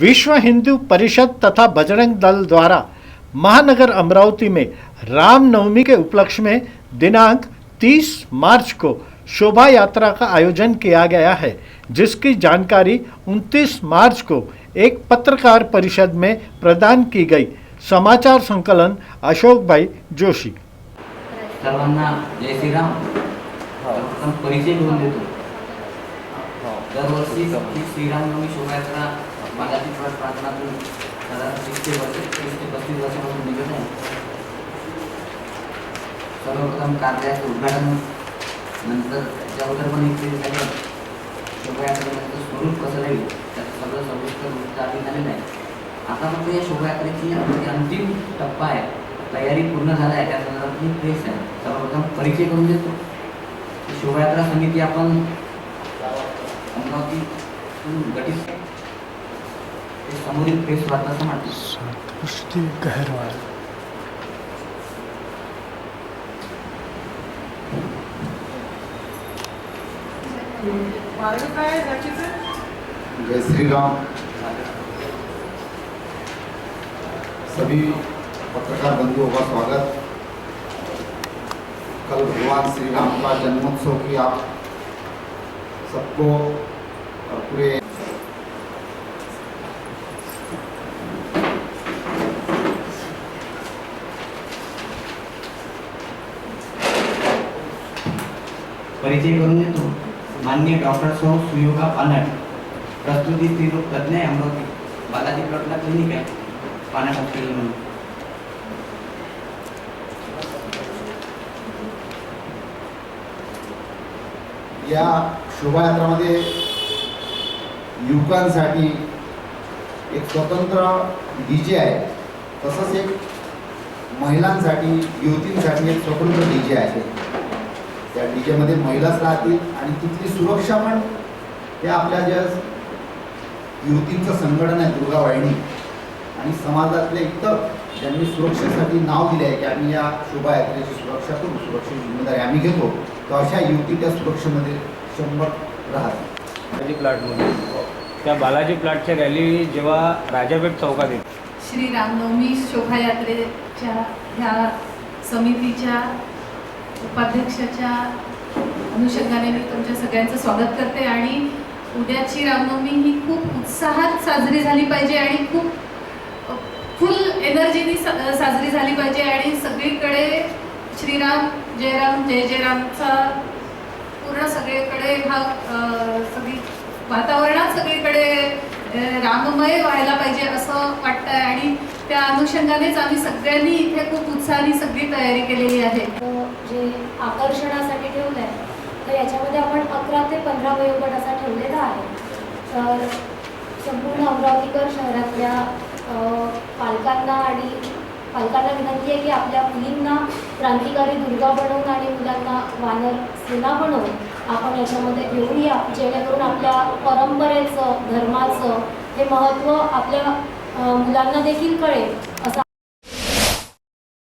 विश्व हिंदू परिषद तथा बजरंग दल द्वारा महानगर अमरावती में रामनवमी के उपलक्ष्य में दिनांक 30 मार्च को शोभा यात्रा का आयोजन किया गया है जिसकी जानकारी 29 मार्च को एक पत्रकार परिषद में प्रदान की गई। समाचार संकलन अशोक भाई जोशी। सर्वांना जय श्रीराम। सर्वप्रथम परिचय करून देतो। दरवर्षी ही श्रीरामनवमी शोभायात्रा बालाजी ट्रस्ट प्रार्थनातून साधारण तीस ते वर्ष तीस ते पस्तीस वर्षापासून निघत आहे सर्वप्रथम कार्यालयाचं उद्घाटन नंतर त्याबद्दल पण एक झालं. शोभायात्रेनंतर स्वरूप कसं राहील त्याचं सगळं सविस्तर उद्घाटन झालेलं आहे आता मग या शोभायात्रेची अंतिम टप्पा आहे. तयारी पूर्ण झाला आहे. त्या संदर्भात मी प्रेस आहे. सर्वप्रथम परिचय करून देतो. शोभायात्रा समिती आपण अमरावती गठीत प्रेस वार्ता काय आहे जय श्री राम सभी पत्रकार बंधुओं का स्वागत। कल भगवान श्री राम का जन्मोत्सव की आप सबको और पूरे परिचय करून देतो. माननीय डॉक्टर सौ सुयोगा पानट. प्रस्तुती स्त्रीरोग तज्ज्ञ आहे अमरावती. बालाजी प्लॉटला क्लिनिक आहे. पानट हॉस्पिटल म्हणून. या शोभायात्रामध्ये युवकांसाठी एक स्वतंत्र डी जे आहे. तसंच एक महिलांसाठी युवतींसाठी एक स्वतंत्र डी जे आहे. त्या डी जेमध्ये महिलाच राहतील आणि तिथली सुरक्षा पण हे आपल्या ज्या युवतींचं संघटन आहे दुर्गा वाहिनी. आणि समाजातले इतर ज्यांनी सुरक्षेसाठी नाव दिले आहे की आम्ही या शोभायात्रेची सुरक्षा करू सुरक्षेची जिम्मेदारी आम्ही घेतो तर अशा युवती त्या सुरक्षेमध्ये शंभर राहतील. बालाजी प्लॉटमध्ये. त्या बालाजी प्लॉटच्या रॅली जेव्हा राजापेठ चौकात येते. श्री रामनवमी शोभायात्रेच्या ह्या समितीच्या उपाध्यक्षाच्या अनुषंगाने मी तुमच्या सगळ्यांचं स्वागत करते आणि उद्याची रामनवमी ही खूप उत्साहात साजरी झाली पाहिजे आणि खूप फुल एनर्जीनी सा- साजरी झाली पाहिजे आणि सगळीकडे श्रीराम जयराम जय जयरामचा पूर्ण सगळीकडे हा सगळी वातावरणात सगळीकडे राममय व्हायला पाहिजे असं वाटतंय आणि त्या अनुषंगानेच आम्ही सगळ्यांनी इथे खूप उत्साहाने सगळी तयारी केलेली आहे. जे आकर्षणासाठी ठेवलं आहे तर याच्यामध्ये आपण अकरा ते पंधरा वयोगट असा ठेवलेला आहे. तर संपूर्ण अमरावतीकर शहरातल्या पालकांना आणि पालकांना विनंती आहे की आपल्या मुलींना क्रांतिकारी दुर्गा बनवून आणि मुलांना वानर सेना बनवून आपण याच्यामध्ये घेऊन या जेणेकरून आपल्या परंपरेचं धर्माचं हे महत्त्व आपल्या मुलांना देखील कळेल असं